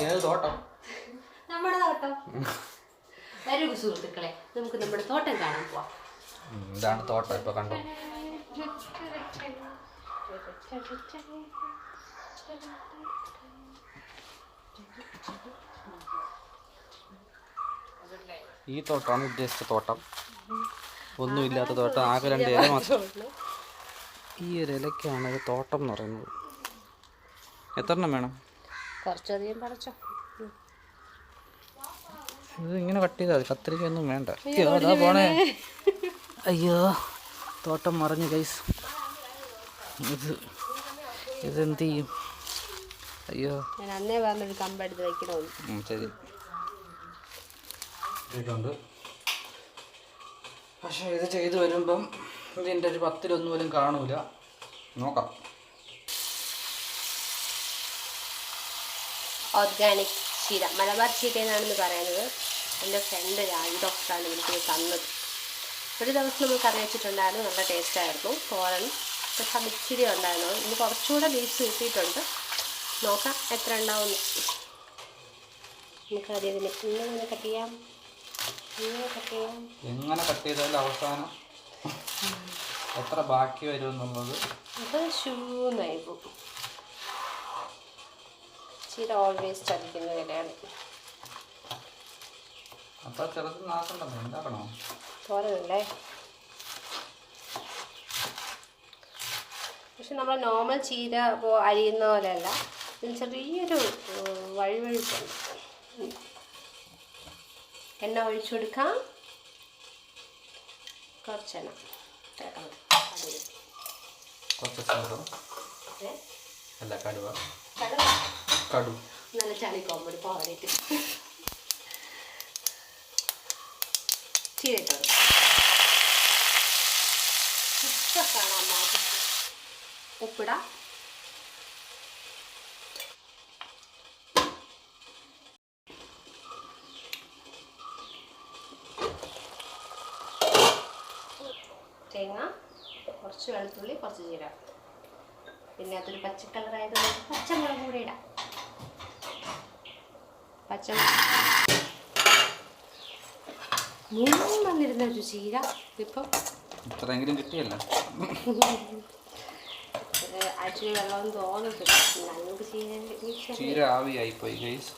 ഏത് തോട്ടം? നമ്മുടെ തോട്ടം. വരൂ സുഹൃത്തുക്കളെ നമുക്ക് നമ്മുടെ തോട്ടം കാണാൻ പോവാം. ഇതാണ് തോട്ടം ഇപ്പൊ കണ്ടു? ഈ തോട്ടമാണ് ഉദ്ദേശിച്ച തോട്ടം. ഒന്നുമില്ലാത്ത തോട്ടം. ആകെ രണ്ട് മാസം മാത്രം. ഈ ഒരു ഇലക്കാണ് ഒരു തോട്ടം എന്ന് പറയുന്നത്. എത്ര എണ്ണം വേണം? കുറച്ചധികം പറിച്ചോ. ഇത് ഇങ്ങനെ കട്ട് ചെയ്താൽ കത്തിരിക്കൊന്നും വേണ്ട. അതാ പോണേ. അയ്യോ തോട്ടം മറിഞ്ഞു കൈസ് ഇത് ഇതെന്ത് ചെയ്യും? അയ്യോ. ഞാൻ അന്നേ പറഞ്ഞൊരു കമ്പെടുത്ത് വെക്കണമെന്ന് ഉം, ശരി. പക്ഷെ ഇത് ചെയ്തു വരുമ്പം ഇതിന്റെ ഒരു പത്തിലൊന്നും പോലും കാണൂല. നോക്കാം. ഓർഗാനിക് ചീര. മലബാർ ചീര എന്നാണെന്ന് പറയുന്നത് എന്റെ ഫ്രണ്ട് രാജ് ഡോക്ടറാണ് എനിക്ക് തന്നത്. ഒരു ദിവസം നമ്മൾ കറി വെച്ചിട്ടുണ്ടായിരുന്നു. നല്ല ടേസ്റ്റ് ആയിരുന്നു. തോരൻ. പക്ഷെ ഇച്ചിരി ഉണ്ടായിരുന്നു. ഇനി കുറച്ചുകൂടെ ലീവ്സ് കിട്ടിയിട്ടുണ്ട്. നോക്കാം എത്ര ഉണ്ടാവും നമുക്ക് ആദ്യം ഇതിന് ഇങ്ങനെ കട്ട് ചെയ്യാം? ഇങ്ങനെ കട്ട് ചെയ്യാം? എങ്ങനെ കട്ട് ചെയ്താലും അവസാനം. എത്ര ബാക്കി വരും എന്നുള്ളത്? അത് ഷൂന്നായി പോകും ചീര ഓൾവേസ് ചതിക്കുന്ന വിലയാണ് അത്ര ചെറുത് നാക്കണ്ടല്ലോ എന്താക്കണോ? തോരനല്ലേ? പക്ഷെ നമ്മൾ നോർമൽ ചീര അരിയുന്ന പോലെയല്ല. ഇതിന് ചെറിയൊരു വഴിവഴിപ്പുണ്ട്. എണ്ണ ഒഴിച്ചു കൊടുക്കാം കുറച്ചെണ്ണ. കുറച്ച് സ്നേഹം അല്ല കടുവ. കടു. നല്ല ചളി കോമ്പടി പാടിയിട്ട് ചീരട്ടോ ഇപ്പൊ കാണാൻ ഉപ്പിടാം തേങ്ങ കുറച്ച് വെളുത്തുള്ളി കുറച്ച് ജീരകം. പിന്നെ അതൊരു പച്ച കളറായത് പച്ചമുളക് കൂടെ ഇടാം. പച്ച മൂന്നും വന്നിരുന്ന ഒരു ചീര ഇപ്പം ഇത്രയെങ്കിലും കിട്ടിയല്ല. ആക്ച്വലി വെള്ളം തോന്നുന്നില്ല നമുക്ക് ചീര ചീര ആവിയായി പോയി ഗൈസ്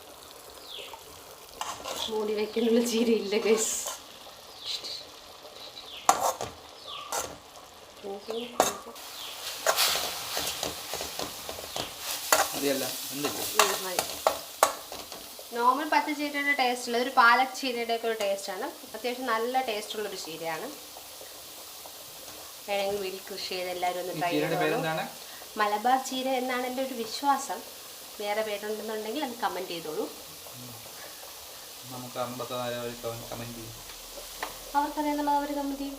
മൂടി വെക്കാനുള്ള ചീര ഇല്ല ഗൈസ് നോർമൽ പച്ച ചീരയുടെ ടേസ്റ്റ് ഉള്ള ഒരു പാലക് ചീരയുടെ ഒക്കെ ഒരു ടേസ്റ്റാണ് അത്യാവശ്യം നല്ല ടേസ്റ്റ് ഉള്ള ഒരു ചീരയാണ്. വേണമെങ്കിൽ വീട്ടിൽ കൃഷി ചെയ്ത് എല്ലാവരും ഒന്ന് ട്രൈ ചെയ്തോളൂ. മലബാർ ചീര എന്നാണ് എന്റെ ഒരു വിശ്വാസം. വേറെ പേരുണ്ടെന്നുണ്ടെങ്കിൽ അത് കമന്റ് ചെയ്തോളൂ. നമുക്ക് കമന്റ് ചെയ്യും. അവർ കമന്റ് ചെയ്യും.